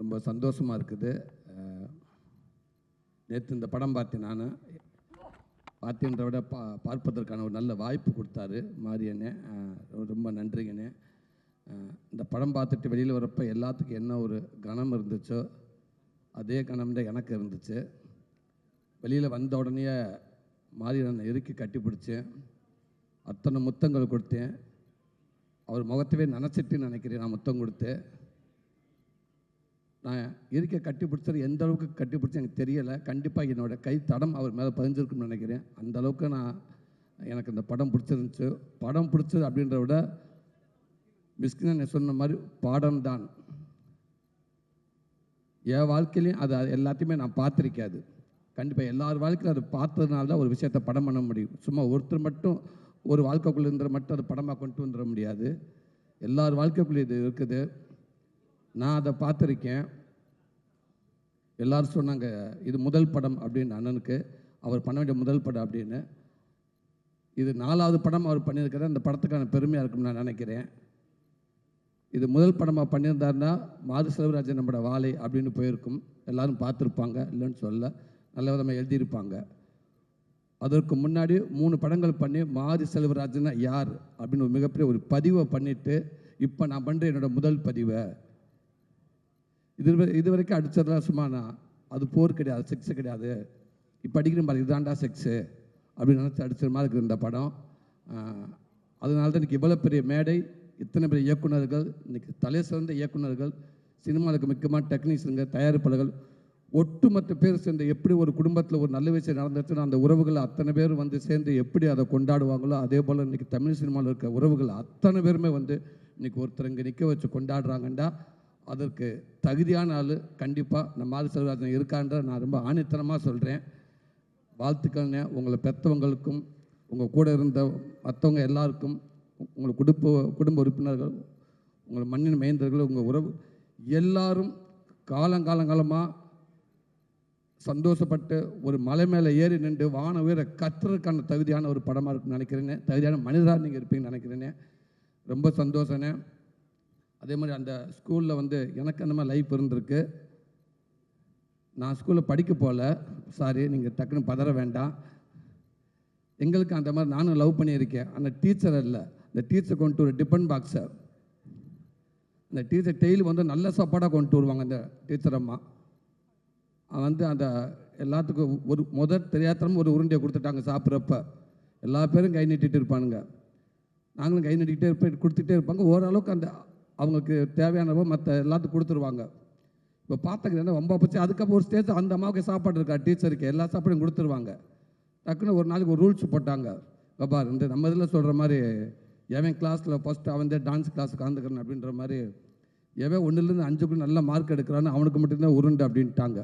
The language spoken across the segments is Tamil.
ரொம்ப சந்தோஷமாக இருக்குது. நேற்று இந்த படம் பார்த்தேன் நான். பார்த்தேன்ற விட பா பார்ப்பதற்கான ஒரு நல்ல வாய்ப்பு கொடுத்தாரு மாரியண்ணே ரொம்ப நன்றிங்கண்ணே இந்த படம் பார்த்துட்டு வெளியில் வரப்போ எல்லாத்துக்கும் என்ன ஒரு கணம் இருந்துச்சோ அதே கணம் தான் எனக்கு இருந்துச்சு. வெளியில் வந்த உடனே மாரியண்ணனை இறுக்கி கட்டி பிடிச்சேன். அத்தனை முத்தங்கள் கொடுத்தேன். அவர் முகத்தவே நினச்சிட்டு நினைக்கிறேன் நான் முத்தம் கொடுத்து. நான் இருக்க கட்டி பிடிச்சது எந்த அளவுக்கு கட்டி எனக்கு தெரியலை. கண்டிப்பாக என்னோடய கை தடம் அவர் மேலே பதிஞ்சிருக்குன்னு நினைக்கிறேன். அந்த அளவுக்கு நான் எனக்கு இந்த படம் பிடிச்சிருந்துச்சு. படம் பிடிச்சது அப்படின்றத விட மிஸ்கின் சொன்ன மாதிரி பாடம் தான். என் வாழ்க்கையிலையும் அது அது எல்லாத்தையுமே நான் பார்த்துருக்காது. கண்டிப்பாக எல்லார் வாழ்க்கையிலும் அது பார்த்ததுனால தான் ஒரு விஷயத்தை படம் பண்ண முடியும். சும்மா ஒருத்தர் மட்டும் ஒரு வாழ்க்கைக்குள்ளே இருந்த மட்டும் அது படமாக கொண்டு வந்துட முடியாது. எல்லார் வாழ்க்கைக்குள்ளே இது இருக்குது. நான் அதை பார்த்துருக்கேன். எல்லாரும் சொன்னாங்க இது முதல் படம் அப்படின்னு அண்ணனுக்கு. அவர் பண்ண வேண்டிய முதல் படம் அப்படின்னு. இது நாலாவது படம் அவர் பண்ணியிருக்கிறார். அந்த படத்துக்கான பெருமையாக இருக்கும்னு நான் நினைக்கிறேன். இது முதல் படமாக பண்ணியிருந்தாருன்னா மாது செல்வராஜன் நம்மளோட வாழை அப்படின்னு போயிருக்கும். எல்லாரும் பார்த்துருப்பாங்க இல்லைன்னு சொல்ல. நல்ல விதமாக எழுதியிருப்பாங்க. அதற்கு முன்னாடி மூணு படங்கள் பண்ணி மாரி செல்வராஜனா யார்? அப்படின்னு ஒரு மிகப்பெரிய ஒரு பதிவை பண்ணிவிட்டு இப்போ நான் பண்ணுற என்னோட முதல் பதிவை. இது இது வரைக்கும் அடித்ததெல்லாம் சும்மாண்ணா அது போர் கிடையாது செக்ஸு கிடையாது. இப்போ அடிக்கிற மாதிரி இதுதான்டா செக்ஸு அப்படின்னு நினச்சி அடிச்ச மாதிரி இருக்குது இந்த படம். அதனால தான் இன்றைக்கி இவ்வளோ பெரிய மேடை இத்தனை பெரிய இயக்குனர்கள் இன்றைக்கி தலை சிறந்த இயக்குனர்கள் சினிமாவுக்கு முக்கியமாக டெக்னீஷியனுங்க தயாரிப்பாளர்கள் ஒட்டுமொத்த பேர் சேர்ந்து எப்படி ஒரு குடும்பத்தில் ஒரு நல்ல விஷயம் நடந்துச்சுன்னா அந்த உறவுகள் அத்தனை பேர் வந்து சேர்ந்து எப்படி அதை கொண்டாடுவாங்களோ அதே போல் இன்றைக்கி தமிழ் சினிமாவில் இருக்க உறவுகள் அத்தனை பேருமே வந்து இன்றைக்கி ஒருத்தர் இங்கே நிற்க வச்சு கொண்டாடுறாங்கண்டா. அதற்கு தகுதியான ஆள் கண்டிப்பாக நம்ம ஆதி செல்வராஜன் இருக்கான்ற நான் ரொம்ப ஆணித்தனமாக சொல்கிறேன் வாழ்த்துக்கள்னே உங்களை பெற்றவங்களுக்கும் உங்கள் கூட இருந்த மற்றவங்க எல்லாருக்கும் உங்களை உங்கள் குடும்ப குடும்ப உறுப்பினர்கள் உங்கள் மண்ணின் மைந்தர்கள் உங்கள் உறவு எல்லாரும் காலங்காலங்காலமாக சந்தோஷப்பட்டு ஒரு மலை மேலே ஏறி நின்று வான உயிரை கத்துறதுக்கான தகுதியான ஒரு படமாக இருக்குன்னு நினைக்கிறேனே. தகுதியான மனிதராக நீங்கள் இருப்பீங்கன்னு நினைக்கிறேனே. ரொம்ப சந்தோஷண்ணே அதே மாதிரி அந்த ஸ்கூலில் வந்து எனக்கு அந்த மாதிரி லைஃப் இருந்திருக்கு. நான் ஸ்கூலில் படிக்க போகல சாரி நீங்கள் டக்குன்னு பதற வேண்டாம். எங்களுக்கு அந்த மாதிரி நானும் லவ் பண்ணியிருக்கேன். அந்த டீச்சர் இல்லை. அந்த டீச்சர் கொண்டு ஒரு டிபன் பாக்ஸை அந்த டீச்சர் டெய்லி வந்து நல்ல சாப்பாடாக கொண்டு வருவாங்க அந்த டீச்சர் அம்மா. அவன் வந்து அந்த எல்லாத்துக்கும் ஒரு முதல் தெரியாதனமா ஒரு உருண்டையை கொடுத்துட்டாங்க சாப்பிட்றப்ப. எல்லா பேரும் கை நீட்டிகிட்டு இருப்பானுங்க. நாங்களும் கை நீட்டிக்கிட்டே இருப்பேன் கொடுத்துட்டே இருப்பாங்க. ஓரளவுக்கு அந்த அவங்களுக்கு தேவையானவோ மற்ற எல்லாத்துக்கும் கொடுத்துருவாங்க. இப்போ பார்த்தாங்க ரொம்ப போச்சு. அதுக்கப்புறம் ஒரு ஸ்டேஜ் அந்த அம்மாவுக்கு சாப்பாடு இருக்கா? டீச்சருக்கு எல்லா சாப்பாடும் கொடுத்துருவாங்க. டக்குன்னு ஒரு நாளைக்கு ஒரு ரூல்ஸ் போட்டாங்க. பாபா இந்த நம்ம இதில் சொல்கிற மாதிரி எவன் கிளாஸில் ஃபஸ்ட்டு அவன் தான் டான்ஸ் கிளாஸ் கலந்துக்கிறேன் அப்படின்ற மாதிரி எவன் ஒன்றுலேருந்து அஞ்சுக்குள்ள நல்ல மார்க் எடுக்கிறான்னு அவனுக்கு மட்டும்தான் உருண்டை அப்படின்ட்டாங்க.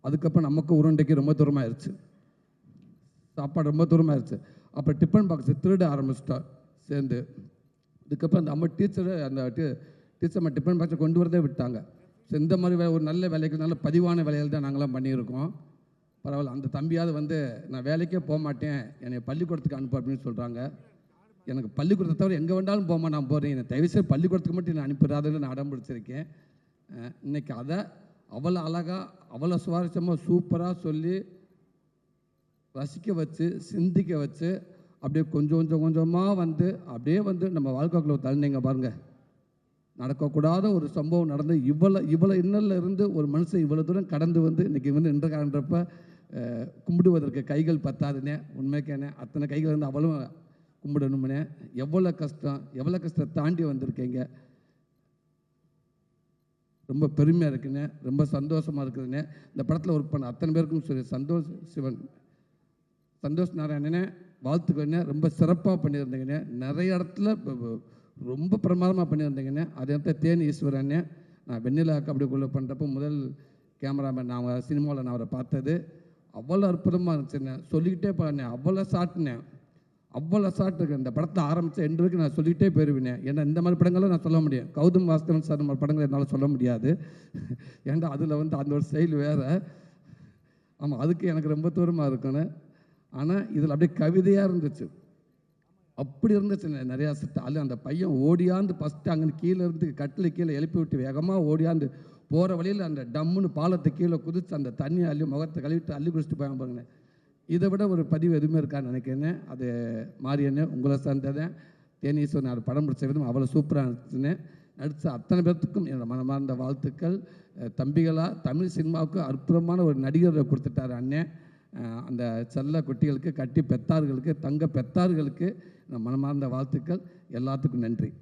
அதுக்கப்புறம் நமக்கு உருண்டைக்கு ரொம்ப தூரமாயிருச்சு. சாப்பாடு ரொம்ப தூரமாயிருச்சு. அப்புறம் டிஃபன் பாக்ஸை திருட ஆரம்பிச்சிட்டா சேர்ந்து. இதுக்கப்புறம் அந்த அம்மா டீச்சரை அந்த டீச்சர் அம்மா டிஃபன் பாக்ஸை கொண்டு வரதே விட்டாங்க. ஸோ இந்த மாதிரி வே- ஒரு நல்ல வேலைக்கு நல்ல பதிவான வேலைகள் தான் நாங்களாம் பண்ணியிருக்கோம். பரவாயில்ல அந்த தம்பியாவது வந்து நான் வேலைக்கே போக மாட்டேன். என்னை பள்ளிக்கூடத்துக்கு அனுப்பு அப்படின்னு சொல்கிறாங்க எனக்கு பள்ளிக்கூடத்தை தவிர எங்கே வேண்டாலும் போமா நான் போகிறேன் என்னை தயவுசெய்து பள்ளிக்கூடத்துக்கு மட்டும் நான் அனுப்பிடாதுன்னு நான் அடம் பிடிச்சிருக்கேன். இன்றைக்கி இன்னைக்கு அதை அவ்வளோ அழகாக அவ்வளோ சுவாரஸ்யமாக சூப்பராக சொல்லி ரசிக்க வச்சு சிந்திக்க வச்சு அப்படியே கொஞ்சம் கொஞ்சம் கொஞ்சமாக வந்து அப்படியே வந்து நம்ம வாழ்க்கைக்குள்ள தள்ளினீங்க பாருங்கள் நடக்கக்கூடாத ஒரு சம்பவம் நடந்து இவ்வளோ இவ்வளோ இன்னல்ல இருந்து ஒரு மனுஷன் இவ்வளோ தூரம் கடந்து வந்து இன்றைக்கி வந்து நின்று காண்றப்ப கும்பிடுவதற்கு கைகள் பத்தாதுனே உண்மைக்கேனே அத்தனை கைகள் வந்து அவ்வளோ கும்பிடணும்னே எவ்வளோ கஷ்டம் எவ்வளோ கஷ்டத்தை தாண்டி வந்திருக்கீங்க? ரொம்ப பெருமையாக இருக்குண்ணே ரொம்ப சந்தோஷமாக இருக்குதுண்ணே இந்த படத்தில் ஒர்க் பண்ண அத்தனை பேருக்கும் சரி சந்தோஷ் சிவன் சந்தோஷ் நாராயணனே வாழ்த்துக்கண்ணே ரொம்ப சிறப்பாக பண்ணியிருந்தீங்கண்ணே நிறைய இடத்துல ரொம்ப பிரமாதமாக பண்ணியிருந்தீங்கண்ணே அதே இடத்துல தேன் ஈஸ்வரண்ணே நான் வெண்ணிலா கபடிக்குள்ளே பண்ணுறப்போ முதல் கேமராமேன் நான் அவங்க சினிமாவில் நான் அவரை பார்த்தது. அவ்வளோ அற்புதமாக இருந்துச்சுண்ணே சொல்லிக்கிட்டே போனேன். அவ்வளோ சாட்டினேன். அவ்வளோ ஷாட் இருக்கு இந்த படத்தை ஆரம்பித்த எண்டு வரைக்கும் நான் சொல்லிக்கிட்டே போயிருவினேன் ஏன்னா இந்த மாதிரி படங்களை நான் சொல்ல முடியும் கௌதம் வாஸ்தவன் சார் மாதிரி படங்களை என்னால் சொல்ல முடியாது. ஏன்டா அதில் வந்து அந்த ஒரு செயல் வேறு. ஆமாம் அதுக்கு எனக்கு ரொம்ப தூரமாக இருக்கணும் ஆனால் இதில் அப்படியே கவிதையாக இருந்துச்சு. அப்படி இருந்துச்சு. நிறையா செட் அதில் அந்த பையன் ஓடியாந்து ஃபஸ்ட்டு அங்கே கீழே இருந்து கட்டில் கீழே எழுப்பி விட்டு வேகமாக ஓடியாந்து போகிற வழியில் அந்த டம்முன்னு பாலத்தை கீழே குதித்து அந்த தண்ணியை அள்ளி முகத்தை கழுவிட்டு அள்ளி குடிச்சிட்டு போய் பாருங்கண்ணே இதை விட ஒரு பதிவு எதுவுமே இருக்கான்னு நினைக்கிறேன். அது மாரியண்ணே உங்களை சேர்ந்ததேன் தேனீஸ்வரன் அது படம் பிடிச்ச விதம் அவ்வளோ சூப்பராக இருந்துச்சுன்னு நடித்த அத்தனை பேர்த்துக்கும் என்னோட மனமார்ந்த வாழ்த்துக்கள். தம்பிகளாக தமிழ் சினிமாவுக்கு அற்புதமான ஒரு நடிகரை கொடுத்துட்டார் அண்ணன் அந்த செல்ல குட்டிகளுக்கு கட்டி பெத்தார்களுக்கு தங்க பெத்தார்களுக்கு மனமார்ந்த வாழ்த்துக்கள். எல்லாத்துக்கும் நன்றி. நன்றி.